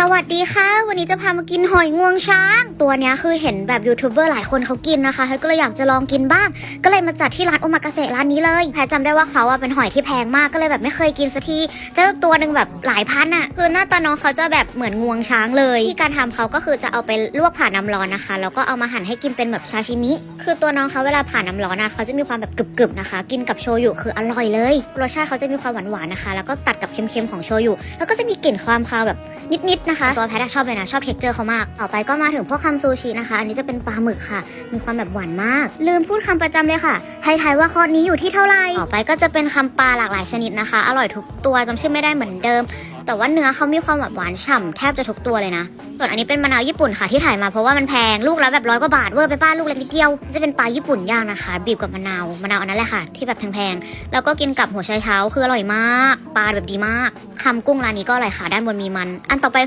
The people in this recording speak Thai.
สวัสดีค่ะ วันนี้จะพามากินหอยงวงช้าง ตัวนี้คือเห็นแบบยูทูบเบอร์หลายคนเขากินนะคะเฮ้ยก็เลยอยากจะลองกินบ้าง ก็เลยมาจัดที่ร้านโอมากาเสะร้านนี้เลยแพรจำได้ว่าเขาอะเป็นหอยที่แพงมากก็เลยแบบไม่เคยกินสักทีเจ้าตัวหนึ่งแบบหลายพันอะคือหน้าตาน้องเขาจะแบบเหมือนงวงช้างเลย ที่การทำเขาก็คือจะเอาไปลวกผ่านน้ำร้อนนะคะแล้วก็เอามาหั่นให้กินเป็นแบบซาชิมิ คือตัวน้องเขาเวลาผ่านน้ำร้อนอะเขาจะมีความแบบกรึบๆนะคะ กินกับโชยุคืออร่อยเลยรสชาติเขาจะมีความหวานๆนะคะ แล้วก็ตัดกับเค็มๆของโชยุแล้วก็จะมีกลิ่นความคาวแบบนิดนะคะ ตัวแพทชอบเลยนะชอบเท็กเจอร์เขามาก ต่อไปก็มาถึงพวกคำซูชินะคะ อันนี้จะเป็นปลาหมึกค่ะ มีความแบบหวานมาก ลืมพูดคำประจำเลยค่ะทายๆว่าคอร์สนี้อยู่ที่เท่าไหร่ต่อไปก็จะเป็นคำปลาหลากหลายชนิดนะคะ อร่อยทุกตัวจำชื่อไม่ได้เหมือนเดิม แต่ว่าเนื้อเขามีความแบบหวานฉ่ำแทบจะทุกตัวเลยนะส่วนอันนี้เป็นมะนาวญี่ปุ่นค่ะที่ถ่ายมาเพราะว่ามันแพงลูกละแบบร้อยกว่าบาทเวอร์ไปป้าลูกเล็กนิดเดียวจะเป็นปลาญี่ปุ่นย่างนะคะ บีบกับมะนาวมะนาวอันนั้นแหละค่ะ ที่แบบแพงๆแล้วก็กินกับหัวไชเท้าคืออร่อยมาก ปลาแบบดีมากคำกุ้งร้านนี้ก็อร่อยค่ะด้านบนมีมัน อันต่อไป